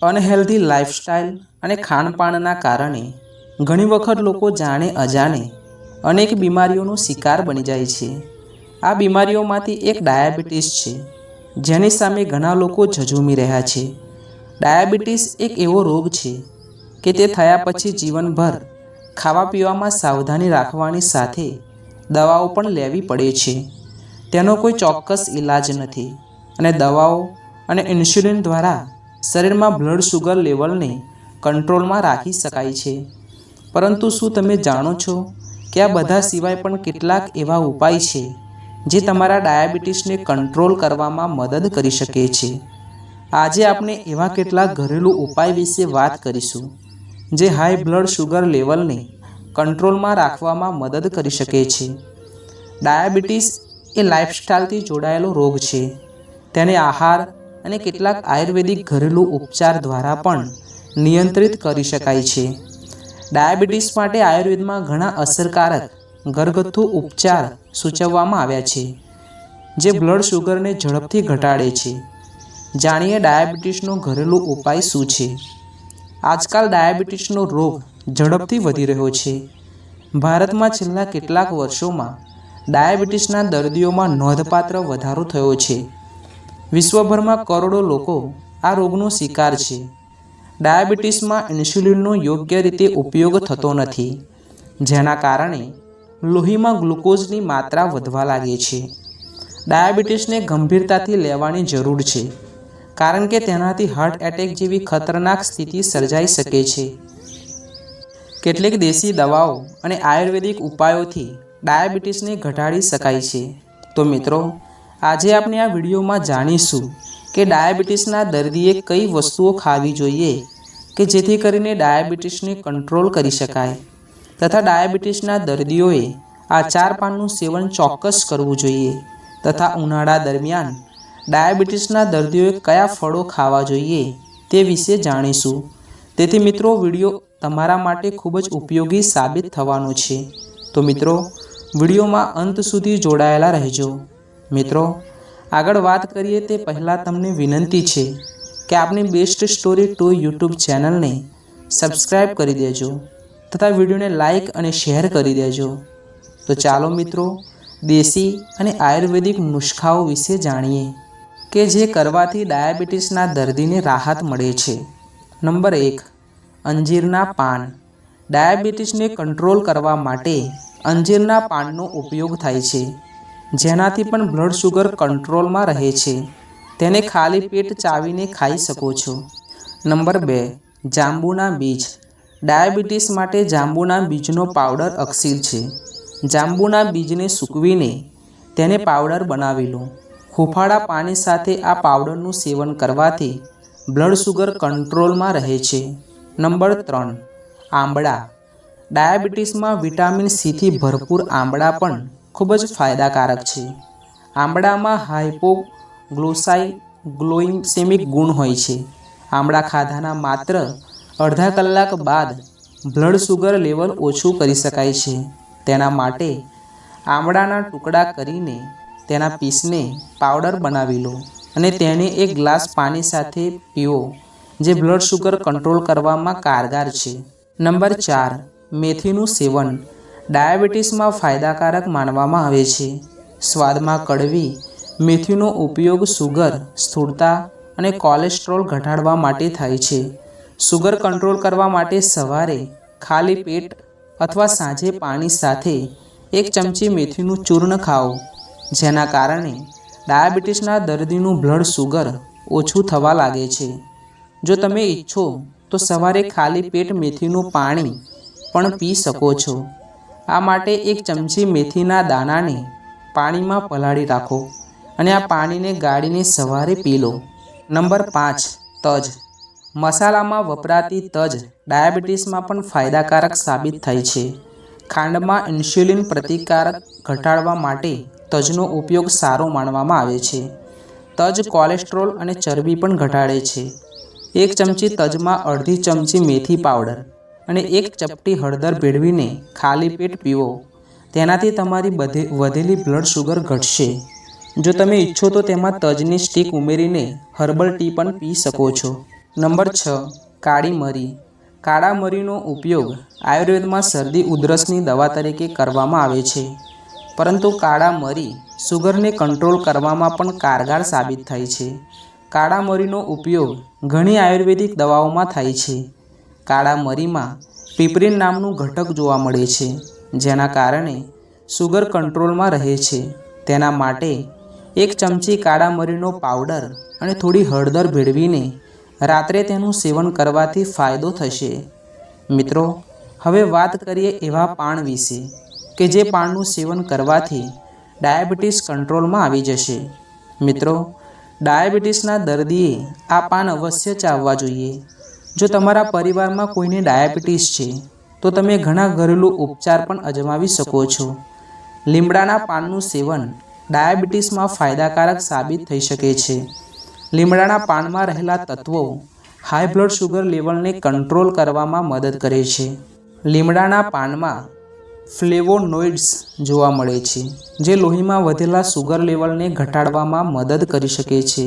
Unhealthy lifestyle અને ખાનપાનના કારણે ઘણી વખત લોકો જાણે અજાણે અનેક બીમારીઓનો શિકાર બની જાય છે. આ બીમારીઓમાંથી એક ડાયાબિટીસ છે, જેની સામે ઘણા લોકો ઝઝૂમી રહ્યા છે. ડાયાબિટીસ એક એવો રોગ છે કે તે થયા પછી જીવનભર ખાવા પીવામાં સાવધાની રાખવાની સાથે દવાઓ પણ લેવી પડે છે. તેનો કોઈ ચોક્કસ ઈલાજ નથી અને દવાઓ અને ઇન્સ્યુલિન દ્વારા શરીરમાં બ્લડ શુગર લેવલને કંટ્રોલમાં રાખી શકાય છે. પરંતુ શું તમે જાણો છો કે આ બધા સિવાય પણ કેટલાક એવા ઉપાય છે જે તમારા ડાયાબિટીસને કંટ્રોલ કરવામાં મદદ કરી શકે છે? આજે આપણે એવા કેટલાક ઘરેલું ઉપાય વિશે વાત કરીશું, જે હાઈ બ્લડ શુગર લેવલને કંટ્રોલમાં રાખવામાં મદદ કરી શકે છે. ડાયાબિટીસ એ લાઇફસ્ટાઇલથી જોડાયેલો રોગ છે. તેને આહાર અને કેટલાક આયુર્વેદિક ઘરેલું ઉપચાર દ્વારા પણ નિયંત્રિત કરી શકાય છે. ડાયાબિટીસ માટે આયુર્વેદમાં ઘણા અસરકારક ઘરગથ્થુ ઉપચાર સૂચવવામાં આવ્યા છે, જે બ્લડ શુગરને ઝડપથી ઘટાડે છે. જાણીએ ડાયાબિટીસનો ઘરેલું ઉપાય શું છે? આજકાલ ડાયાબિટીસનો રોગ ઝડપથી વધી રહ્યો છે. ભારતમાં છેલ્લા કેટલાક વર્ષોમાં ડાયાબિટીસના દર્દીઓમાં નોંધપાત્ર વધારો થયો છે. વિશ્વભરમાં કરોડો લોકો આ રોગનો શિકાર છે. ડાયાબિટીસમાં ઇન્સ્યુલિનનો યોગ્ય રીતે ઉપયોગ થતો નથી, જેના કારણે લોહીમાં ગ્લુકોઝની માત્રા વધવા લાગે છે. ડાયાબિટીસને ગંભીરતાથી લેવાની જરૂર છે, કારણ કે તેનાથી હાર્ટ એટેક જેવી ખતરનાક સ્થિતિ સર્જાઈ શકે છે. કેટલીક દેશી દવાઓ અને આયુર્વેદિક ઉપાયોથી ડાયાબિટીસને ઘટાડી શકાય છે. તો મિત્રો આજે આપણે આ વિડીયોમાં જાણીશું કે ડાયાબિટીસના દર્દીએ કઈ વસ્તુઓ ખાવી જોઈએ કે જેથી કરીને ડાયાબિટીસને કંટ્રોલ કરી શકાય તથા ડાયાબિટીસના દર્દીઓએ આ ચાર પાનનું સેવન ચોક્કસ કરવું જોઈએ તથા ઉનાળા દરમિયાન ડાયાબિટીસના દર્દીઓએ કયા ફળો ખાવા જોઈએ તે વિશે જાણીશું. તેથી મિત્રો, વીડિયો તમારા માટે ખૂબ જ ઉપયોગી સાબિત થવાનો છે. તો મિત્રો, વિડીયોમાં અંત સુધી જોડાયેલા રહેજો. મિત્રો, આગળ વાત કરીએ તે પહેલાં તમને વિનંતી છે કે આપની બેસ્ટ સ્ટોરી ટુ યુટ્યુબ ચેનલને સબસ્ક્રાઈબ કરી દેજો તથા વિડીયોને લાઈક અને શેર કરી દેજો. તો ચાલો મિત્રો, દેશી અને આયુર્વેદિક નુસ્ખાઓ વિશે જાણીએ કે જે કરવાથી ડાયાબિટીસના દર્દીને રાહત મળે છે. નંબર એક, અંજીરના પાન. ડાયાબિટીસને કંટ્રોલ કરવા માટે અંજીરના પાનનો ઉપયોગ થાય છે. જેનાથી પણ બ્લડ શુગર કંટ્રોલમાં રહે છે, તેને ખાલી પેટ ચાવીને ખાઈ શકો છો. નંબર બે, જાંબુના બીજ. ડાયાબિટીસ માટે જાંબુના બીજનો પાવડર અક્ષીર છે. જાંબુના બીજને સૂકવીને તેને પાવડર બનાવી લો. હૂંફાળા પાણી સાથે આ પાવડરનું સેવન કરવાથી બ્લડ શુગર કંટ્રોલમાં રહે છે. નંબર ત્રણ, આંબળા. ડાયાબિટીસમાં વિટામિન સીથી ભરપૂર આંબળા પણ ખૂબ જ ફાયદાકારક છે. આંબળામાં હાઇપોગ્લોસાઈ ગ્લોઇસેમિક ગુણ હોય છે. આંબળા ખાધાના માત્ર અડધા કલાક બાદ બ્લડ શુગર લેવલ ઓછું કરી શકાય છે. તેના માટે આંબળાના ટુકડા કરીને તેના પીસને પાવડર બનાવી લો અને તેને એક ગ્લાસ પાણી સાથે પીવો, જે બ્લડ શુગર કંટ્રોલ કરવામાં કારગર છે. નંબર ચાર, મેથીનું સેવન. ડાયાબિટીસમાં ફાયદાકારક માનવામાં આવે છે. સ્વાદમાં કડવી, મેથીનો ઉપયોગ સુગર, સ્થૂળતા અને કોલેસ્ટ્રોલ ઘટાડવા માટે થાય છે. સુગર કંટ્રોલ કરવા માટે સવારે ખાલી પેટ અથવા સાંજે પાણી સાથે એક ચમચી મેથીનું ચૂર્ણ ખાઓ, જેના કારણે ડાયાબિટીસના દર્દીનું બ્લડ સુગર ઓછું થવા લાગે છે. જો તમે ઈચ્છો તો સવારે ખાલી પેટ મેથીનું પાણી પણ પી શકો છો. આ માટે એક ચમચી મેથીના દાણાને પાણીમાં પલાળી રાખો અને આ પાણીને ગાળીને સવારે પી લો. નંબર પાંચ, તજ. મસાલામાં વપરાતી તજ ડાયાબિટીસમાં પણ ફાયદાકારક સાબિત થાય છે. ખાંડમાં ઇન્સ્યુલિન પ્રતિકારક ઘટાડવા માટે તજનો ઉપયોગ સારો માનવામાં આવે છે. તજ કોલેસ્ટ્રોલ અને ચરબી પણ ઘટાડે છે. એક ચમચી તજમાં અડધી ચમચી મેથી પાવડર. અને એક ચપટી હળદર ભેળવીને ખાલી પેટ પીવો. તેનાથી તમારી બધે વધેલી બ્લડ શુગર ઘટશે. જો તમે ઈચ્છો તો તેમાં તજની સ્ટીક ઉમેરીને હર્બલ ટી પણ પી શકો છો. નંબર છ, કાળી મરી. કાળા મરીનો ઉપયોગ આયુર્વેદમાં શરદી ઉધરસની દવા તરીકે કરવામાં આવે છે. પરંતુ કાળા મરી સુગરને કંટ્રોલ કરવામાં પણ કારગર સાબિત થાય છે. કાળા મરીનો ઉપયોગ ઘણી આયુર્વેદિક દવાઓમાં થાય છે. કાળા મરીમાં પીપરીન નામનું ઘટક જોવા મળે છે, જેના કારણે સુગર કંટ્રોલમાં રહે છે. તેના માટે એક ચમચી કાળા મરીનો પાવડર અને થોડી હળદર ભેળવીને રાત્રે તેનું સેવન કરવાથી ફાયદો થશે. મિત્રો, હવે વાત કરીએ એવા પાન વિશે, કે જે પાનનું સેવન કરવાથી ડાયાબિટીસ કંટ્રોલમાં આવી જશે. મિત્રો, ડાયાબિટીસના દર્દીએ આ પાન અવશ્ય ચાવવા જોઈએ. જો તમારા પરિવારમાં કોઈને ડાયાબિટીસ છે, તો તમે ઘણા ઘરેલું ઉપચાર પણ અજમાવી શકો છો. લીમડાના પાનનું સેવન ડાયાબિટીસમાં ફાયદાકારક સાબિત થઈ શકે છે. લીમડાના પાનમાં રહેલા તત્વો હાઈ બ્લડ શુગર લેવલને કંટ્રોલ કરવામાં મદદ કરે છે. લીમડાના પાનમાં ફ્લેવોનોઇડ્સ જોવા મળે છે, જે લોહીમાં વધેલા સુગર લેવલને ઘટાડવામાં મદદ કરી શકે છે.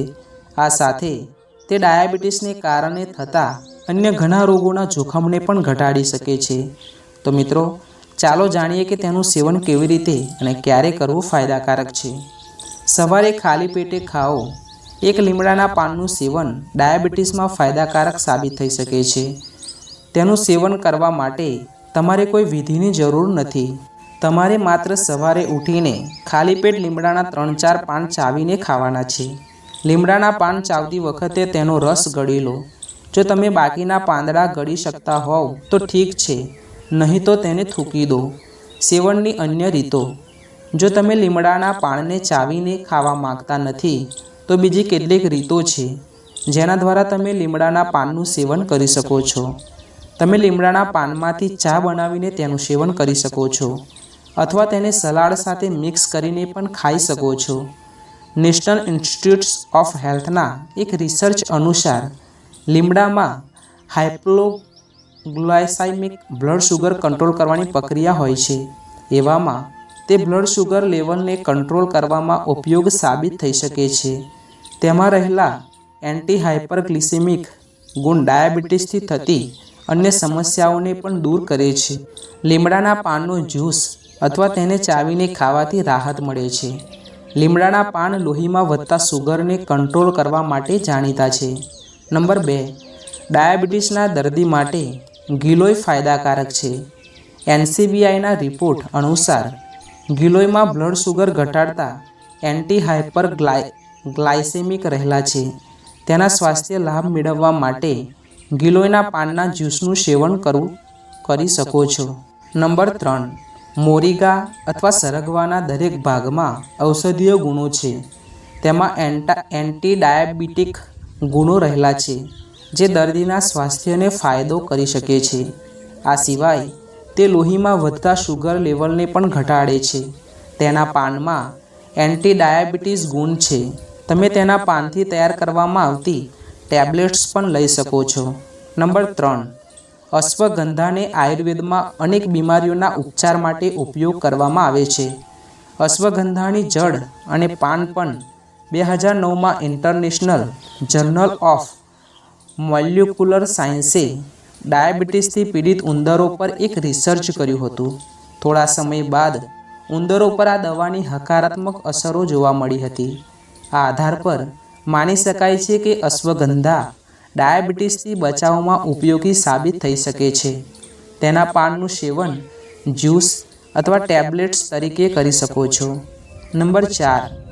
આ સાથે તે ડાયાબિટીસને કારણે થતા અન્ય ઘણા રોગોના જોખમને પણ ઘટાડી શકે છે. તો મિત્રો, ચાલો જાણીએ કે તેનું સેવન કેવી રીતે અને ક્યારે કરવું ફાયદાકારક છે. સવારે ખાલી પેટે ખાઓ. એક લીમડાના પાનનું સેવન ડાયાબિટીસમાં ફાયદાકારક સાબિત થઈ શકે છે. તેનું સેવન કરવા માટે તમારે કોઈ વિધિની જરૂર નથી. તમારે માત્ર સવારે ઉઠીને ખાલી પેટ લીમડાના ત્રણ ચાર પાન ચાવીને ખાવાના છે. લીમડાના પાન ચાવતી વખતે તેનો રસ ગળી લો. જો તમે બાકીના પાંદડા ગળી શકતા હોવ, તો ઠીક છે. નહીં તો તેને થૂકી દો. સેવનની અન્ય રીતો. જો તમે લીમડાના પાનને ચાવીને ખાવા માંગતા નથી, તો બીજી કેટલીક રીતો છે, જેના દ્વારા તમે લીમડાના પાનનું સેવન કરી શકો છો. તમે લીમડાના પાનમાંથી ચા બનાવીને તેનું સેવન કરી શકો છો, અથવા તેને સલાડ સાથે મિક્સ કરીને પણ ખાઈ શકો છો. નેશનલ ઇન્સ્ટિટ્યૂટ્સ ઓફ હેલ્થના એક રિસર્ચ અનુસાર લીમડામાં હાઇપ્લોગ્લાયસાઇમિક બ્લડ શુગર કંટ્રોલ કરવાની પ્રક્રિયા હોય છે. એવામાં તે બ્લડ શુગર લેવલને કંટ્રોલ કરવામાં ઉપયોગ સાબિત થઈ શકે છે. તેમાં રહેલા એન્ટી હાઇપરગ્લિસેમિક ગુણ ડાયાબિટીસથી થતી અન્ય સમસ્યાઓને પણ દૂર કરે છે. લીમડાના પાનનો જ્યુસ અથવા તેને ચાવીને ખાવાથી રાહત મળે છે. લીમડાના પાન લોહીમાં વધતા સુગરને કંટ્રોલ કરવા માટે જાણીતા છે. નંબર બે, ડાયાબિટીસના દર્દી માટે ગિલોય ફાયદાકારક છે. એનસીબીઆઈના રિપોર્ટ અનુસાર, ગિલોયમાં બ્લડ શુગર ઘટાડતા એન્ટી હાઇપર ગ્લાયસેમિક રહેલા છે. તેના સ્વાસ્થ્ય લાભ મેળવવા માટે ગિલોયના પાનના જ્યુસનું સેવન કરવું, કરી શકો છો. નંબર ત્રણ, મોરિગા અથવા સરગવાના દરેક ભાગમાં ઔષધીય ગુણો છે. તેમાં એન્ટા એન્ટી ડાયાબિટીક ગુણો રહેલા છે, જે દર્દીના સ્વાસ્થ્યને ફાયદો કરી શકે છે. આ સિવાય, તે લોહીમાં વધતા શુગર લેવલને પણ ઘટાડે છે. તેના પાનમાં એન્ટી ડાયાબિટીસ ગુણ છે. તમે તેના પાનથી તૈયાર કરવામાં આવતી ટેબ્લેટ્સ પણ લઈ શકો છો. નંબર ત્રણ, અશ્વગંધાને આયુર્વેદમાં અનેક બીમારીઓના ઉપચાર માટે ઉપયોગ કરવામાં આવે છે. અશ્વગંધાની જડ અને પાન પણ બે હજાર નવમાં ઇન્ટરનેશનલ જર્નલ ઓફ મોલ્યુક્યુલર સાયન્સે ડાયાબિટીસથી પીડિત ઉંદરો પર એક રિસર્ચ કર્યું હતું. થોડા સમય બાદ ઉંદરો પર આ દવાની હકારાત્મક અસરો જોવા મળી હતી. આ આધાર પર માની શકાય છે કે અશ્વગંધા ડાયાબિટીસથી બચાવમાં ઉપયોગી સાબિત થઈ શકે છે. તેના પાનનું સેવન જ્યુસ અથવા ટેબ્લેટ્સ તરીકે કરી શકો છો. નંબર ચાર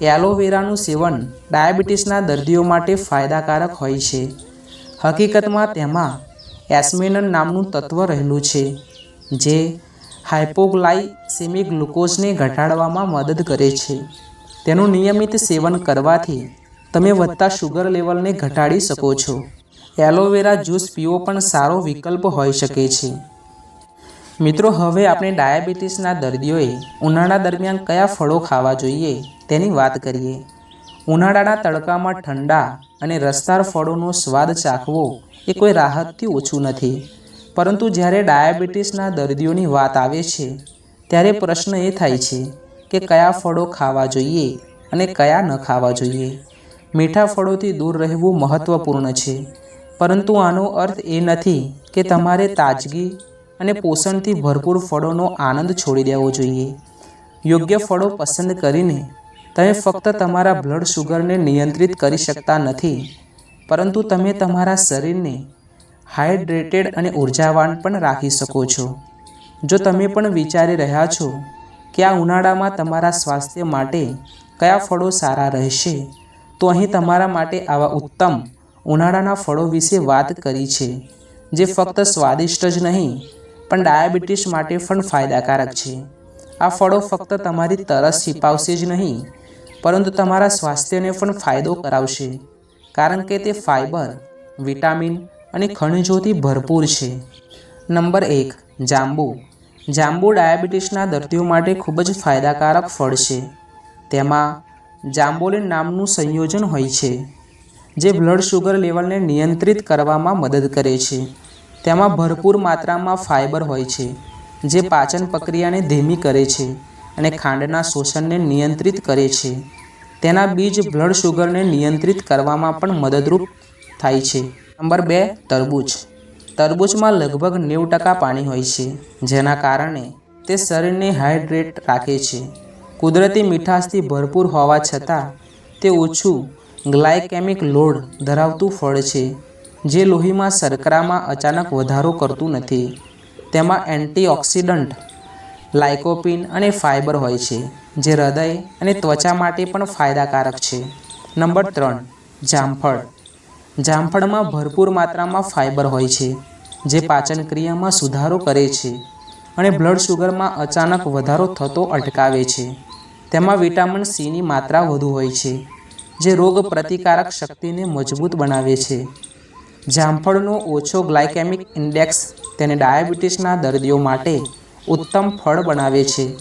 એલોવેરાનું સેવન ડાયાબિટીસના દર્દીઓ માટે ફાયદાકારક હોય છે. હકીકતમાં તેમાં એસ્મેનન નામનું તત્વ રહેલું છે, જે હાઇપોગ્લાયસેમિક ગ્લુકોઝને ઘટાડવામાં મદદ કરે છે. તેનું નિયમિત સેવન કરવાથી તમે વધતા શુગર લેવલને ઘટાડી શકો છો. એલોવેરા જ્યુસ પીવો પણ સારો વિકલ્પ હોઈ શકે છે. મિત્રો, હવે આપણે ડાયાબિટીસના દર્દીઓએ ઉનાળા દરમિયાન કયા ફળો ખાવા જોઈએ તેની વાત કરીએ. ઉનાળાના તડકામાં ઠંડા અને રસદાર ફળોનો સ્વાદ ચાખવો એ કોઈ રાહતથી ઓછું નથી. પરંતુ જ્યારે ડાયાબિટીસના દર્દીઓની વાત આવે છે, ત્યારે પ્રશ્ન એ થાય છે કે કયા ફળો ખાવા જોઈએ અને કયા ન ખાવા જોઈએ. મીઠા ફળોથી દૂર રહેવું મહત્ત્વપૂર્ણ છે. પરંતુ આનો અર્થ એ નથી કે તમારે તાજગી અને પોષણથી ભરપૂર ફળોનો આનંદ છોડી દેવો જોઈએ. યોગ્ય ફળો પસંદ કરીને તમે ફક્ત તમારા બ્લડ શુગરને નિયંત્રિત કરી શકતા નથી. પરંતુ તમે તમારા શરીરને હાઇડ્રેટેડ અને ઉર્જાવાન પણ રાખી શકો છો. જો તમે પણ વિચારી રહ્યા છો કે આ ઉનાળામાં તમારા સ્વાસ્થ્ય માટે કયા ફળો સારા રહેશે તો અહીં તમારા માટે આવા ઉત્તમ ઉનાળાના ફળો વિશે વાત કરી છે જે ફક્ત સ્વાદિષ્ટ જ નહીં પણ ડાયાબિટીસ માટે પણ ફાયદાકારક છે. આ ફળો ફક્ત તમારી તરસ છીપાવશે જ નહીં, પરંતુ તમારા સ્વાસ્થ્યને પણ ફાયદો કરાવશે, કારણ કે તે ફાઇબર વિટામિન અને ખનિજોથી ભરપૂર છે. નંબર એક, જાંબુ. જાંબુ ડાયાબિટીસના દર્દીઓ માટે ખૂબ જ ફાયદાકારક ફળ છે. તેમાં જાંબોલિન નામનું સંયોજન હોય છે, જે બ્લડ શુગર લેવલને નિયંત્રિત કરવામાં મદદ કરે છે. તેમાં ભરપૂર માત્રામાં ફાઇબર હોય છે, જે પાચન પ્રક્રિયાને ધીમી કરે છે અને ખાંડના શોષણને નિયંત્રિત કરે છે. તેના બીજ બ્લડ શુગરને નિયંત્રિત કરવામાં પણ મદદરૂપ થાય છે. નંબર બે, તરબૂચ. તરબૂચમાં લગભગ નેવું ટકા પાણી હોય છે, જેના કારણે તે શરીરને હાઇડ્રેટ રાખે છે. કુદરતી મીઠાશથી ભરપૂર હોવા છતાં, તે ઓછું ગ્લાયકેમિક લોડ ધરાવતું ફળ છે. જે લોહીમાં શર્કરામાં અચાનક વધારો કરતું નથી. તેમાં એન્ટીઓક્સિડન્ટ લાઇકોપિન અને ફાઇબર હોય છે, જે હૃદય અને ત્વચા માટે પણ ફાયદાકારક છે. નંબર ત્રણ, જામફળ. જામફળમાં ભરપૂર માત્રામાં ફાઇબર હોય છે, જે પાચન ક્રિયામાં સુધારો કરે છે અને બ્લડ શુગરમાં અચાનક વધારો થતો અટકાવે છે. તેમાં વિટામિન સીની માત્રા વધુ હોય છે, જે રોગ પ્રતિકારક શક્તિને મજબૂત બનાવે છે. જામફળનો ઓછો ગ્લાયકેમિક ઇન્ડેક્સ તેને ડાયાબિટીસના દર્દીઓ માટે ઉત્તમ ફળ બનાવે છે.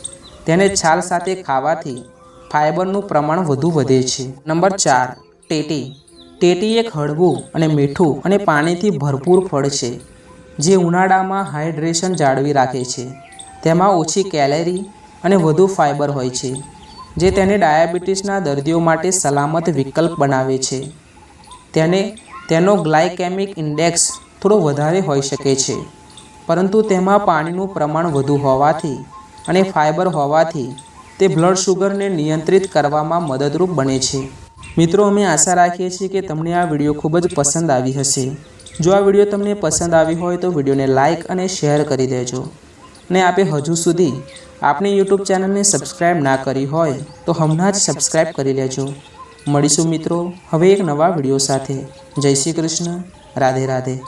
તેને છાલ સાથે ખાવાથી ફાઇબરનું પ્રમાણ વધુ વધે છે. નંબર ચાર, ટેટી. ટેટી એક હળવું અને મીઠું અને પાણીથી ભરપૂર ફળ છે, જે ઉનાળામાં હાઇડ્રેશન જાળવી રાખે છે. તેમાં ઓછી કેલેરી અને વધુ ફાઇબર હોય છે, જે તેને ડાયાબિટીસના દર્દીઓ માટે સલામત વિકલ્પ બનાવે છે. તેને તેનો ગ્લાયકેમિક ઇન્ડેક્સ થોડો વધારે હોઈ શકે છે. પરંતુ તેમાં પાણીનું પ્રમાણ વધુ હોવાથી અને ફાઇબર હોવાથી તે બ્લડ શુગરને નિયંત્રિત કરવામાં મદદરૂપ બને છે. મિત્રો, અમે આશા રાખીએ છીએ કે તમને આ વીડિયો ખૂબ જ પસંદ આવી હશે. જો આ વીડિયો તમને પસંદ આવી હોય તો વિડીયોને લાઇક અને શેર કરી દેજો. ને આપે હજુ સુધી આપણી યુટ્યુબ ચેનલને સબસ્ક્રાઈબ ના કરી હોય તો હમણાં જ સબસ્ક્રાઈબ કરી લેજો. મળીશું મિત્રો. હવે એક નવા વીડિયો સાથે. જય શ્રી કૃષ્ણ. રાધે રાધે.